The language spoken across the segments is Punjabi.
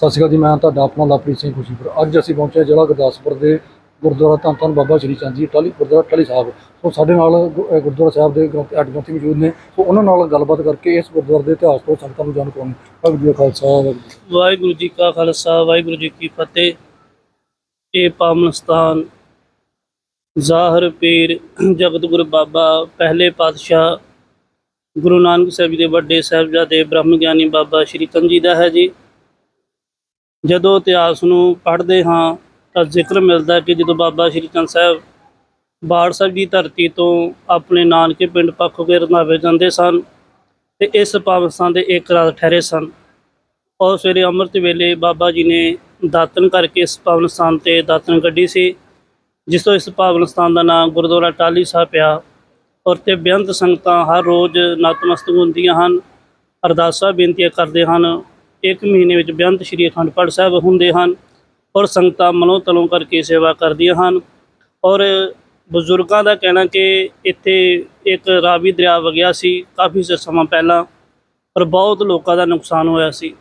ਸਤਿ ਸ਼੍ਰੀ ਅਕਾਲ ਜੀ, ਮੈਂ ਤੁਹਾਡਾ ਆਪਣਾ ਲਵਪ੍ਰੀਤ ਸਿੰਘ ਖੁਸ਼ੀਪੁਰ। ਅੱਜ ਅਸੀਂ ਪਹੁੰਚੇ ਜ਼ਿਲ੍ਹਾ ਗੁਰਦਾਸਪੁਰ ਦੇ ਗੁਰਦੁਆਰਾ ਧੰਨ ਧੰਨ ਬਾਬਾ ਸ਼੍ਰੀ ਚੰਦ ਜੀ ਟਾਲੀ ਗੁਰਦੁਆਰਾ ਟਾਲੀ ਸਾਹਿਬ। ਸੋ ਸਾਡੇ ਨਾਲ ਗੁ- ਗੁਰਦੁਆਰਾ ਸਾਹਿਬ ਦੇ ਗ੍ਰੰਥ ਅੱਠ ਗ੍ਰੰਥੀ ਮੌਜੂਦ ਨੇ। ਸੋ ਉਹਨਾਂ ਨਾਲ ਗੱਲਬਾਤ ਕਰਕੇ ਇਸ ਗੁਰਦੁਆਰੇ ਦੇ ਇਤਿਹਾਸ ਤੋਂ ਸੰਗਤਾਂ ਨੂੰ ਜਾਣੂ ਕਰਾਉਣੀ। ਵਾਹਿਗੁਰੂ ਜੀ ਖਾਲਸਾ, ਵਾਹਿਗੁਰੂ ਜੀ ਕਾ ਖਾਲਸਾ, ਵਾਹਿਗੁਰੂ ਜੀ ਕੀ ਫਤਿਹ। ਇਹ ਪਾਵਨ ਸਥਾਨ ਜ਼ਾਹਰ ਪੀਰ ਜਗਤ ਗੁਰੂ ਬਾਬਾ ਪਹਿਲੇ ਪਾਤਸ਼ਾਹ ਗੁਰੂ ਨਾਨਕ ਸਾਹਿਬ ਜੀ ਦੇ ਵੱਡੇ ਸਾਹਿਬਜ਼ਾਦੇ ਬ੍ਰਹਮ ਗਿਆਨੀ ਬਾਬਾ ਸ਼੍ਰੀ ਚੰਦ ਜੀ ਦਾ ਹੈ ਜੀ। ਜਦੋਂ ਇਤਿਹਾਸ ਨੂੰ ਪੜ੍ਹਦੇ ਹਾਂ ਤਾਂ ਜ਼ਿਕਰ ਮਿਲਦਾ ਕਿ ਜਦੋਂ ਬਾਬਾ ਸ਼੍ਰੀ ਚੰਦ ਸਾਹਿਬ ਬਾੜ ਸਾਹਿਬ ਦੀ ਧਰਤੀ ਤੋਂ ਆਪਣੇ ਨਾਨਕੇ ਪਿੰਡ ਪੱਖੋਗੇ ਰੰਧਾਵੇ ਜਾਂਦੇ ਸਨ ਤੇ ਇਸ ਪਾਵਨ ਸਥਾਨ ਦੇ ਇੱਕ ਰਾਤ ਠਹਿਰੇ ਸਨ। ਔਰ ਸਵੇਰੇ ਅੰਮ੍ਰਿਤ ਵੇਲੇ ਬਾਬਾ ਜੀ ਨੇ ਦਾਤਨ ਕਰਕੇ ਇਸ ਪਾਵਨ ਸਥਾਨ ਤੇ ਦਾਤਨ ਕੱਢੀ ਸੀ, ਜਿਸ ਤੋਂ ਇਸ ਪਾਵਨ ਸਥਾਨ ਦਾ ਨਾਮ ਗੁਰਦੁਆਰਾ ਟਾਲੀ ਸਾਹਿਬ ਪਿਆ। ਔਰ ਤੇ ਬੇਅੰਤ ਸੰਗਤਾਂ ਹਰ ਰੋਜ਼ ਨਤਮਸਤਕ ਹੁੰਦੀਆਂ ਹਨ। ਅਰਦਾਸਾਂ ਬੇਨਤੀਆਂ ਕਰਦੇ ਹਨ। ਇੱਕ ਮਹੀਨੇ ਵਿੱਚ ਬੇਅੰਤ ਸ਼੍ਰੀ ਅਖੰਡ ਪਾਠ ਸਾਹਿਬ ਹੁੰਦੇ ਹਨ, ਔਰ ਸੰਗਤਾਂ ਮਨੋਂ ਤਲੋਂ ਕਰਕੇ ਸੇਵਾ ਕਰਦੀਆਂ ਹਨ। ਔਰ ਬਜ਼ੁਰਗਾਂ ਦਾ ਕਹਿਣਾ ਕਿ ਇੱਥੇ ਇੱਕ ਰਾਵੀ ਦਰਿਆ ਵਗਿਆ ਸੀ, ਕਾਫੀ ਸਮਾਂ ਪਹਿਲਾਂ, ਔਰ ਬਹੁਤ ਲੋਕਾਂ ਦਾ ਨੁਕਸਾਨ ਹੋਇਆ ਸੀ।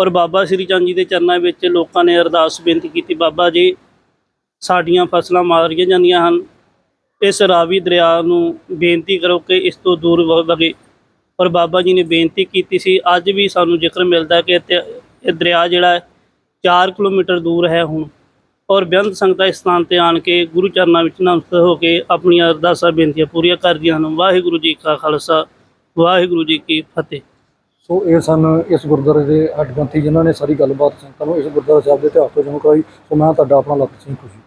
ਔਰ ਬਾਬਾ ਸ੍ਰੀ ਚੰਦ ਜੀ ਦੇ ਚਰਨਾਂ ਵਿੱਚ ਲੋਕਾਂ ਨੇ ਅਰਦਾਸ ਬੇਨਤੀ ਕੀਤੀ, ਬਾਬਾ ਜੀ, ਸਾਡੀਆਂ ਫਸਲਾਂ ਮਾਰੀਆਂ ਜਾਂਦੀਆਂ ਹਨ। ਇਸ ਰਾਵੀ ਦਰਿਆ ਨੂੰ ਬੇਨਤੀ ਕਰੋ ਕਿ ਇਸ ਤੋਂ ਦੂਰ ਵ- ਵਗੇ ਔਰ ਬਾਬਾ ਜੀ ਨੇ ਬੇਨਤੀ ਕੀਤੀ ਸੀ, ਅੱਜ ਵੀ ਸਾਨੂੰ ਜ਼ਿਕਰ ਮਿਲਦਾ ਕਿ ਇੱਥੇ ਇਹ ਦਰਿਆ ਜਿਹੜਾ ਹੈ 4 ਕਿਲੋਮੀਟਰ ਦੂਰ ਹੈ ਹੁਣ। ਔਰ ਬੇਅੰਤ ਸੰਗਤਾਂ ਇਸ ਸਥਾਨ ਤੇ ਆਣ ਕੇ ਗੁਰੂ ਚਰਨਾਂ ਵਿੱਚ ਨਮਸਤ ਹੋ ਕੇ ਆਪਣੀਆਂ ਅਰਦਾਸਾਂ, ਬੇਨਤੀਆਂ ਪੂਰੀਆਂ ਕਰਦੀਆਂ ਹਨ। ਵਾਹਿਗੁਰੂ ਜੀ ਕਾ ਖਾਲਸਾ, ਵਾਹਿਗੁਰੂ ਜੀ ਕੀ ਫਤਿਹ। ਸੋ ਇਹ ਸਨ ਇਸ ਗੁਰਦੁਆਰੇ ਦੇ ਅੱਡ ਗ੍ਰੰਥੀ ਜਿਨ੍ਹਾਂ ਨੇ ਸਾਰੀ ਗੱਲਬਾਤ ਸੰਗਤਾਂ ਨੂੰ ਇਸ ਗੁਰਦੁਆਰਾ ਸਾਹਿਬ ਦੇ ਇਤਿਹਾਸ ਤੋਂ ਜਾਣੂ ਕਰਾਈ। ਸੋ ਮੈਂ ਤੁਹਾਡਾ ਆਪਣਾ ਲਵਪ੍ਰੀਤ ਸਿੰਘ ਖੁਸ਼ੀਪੁਰ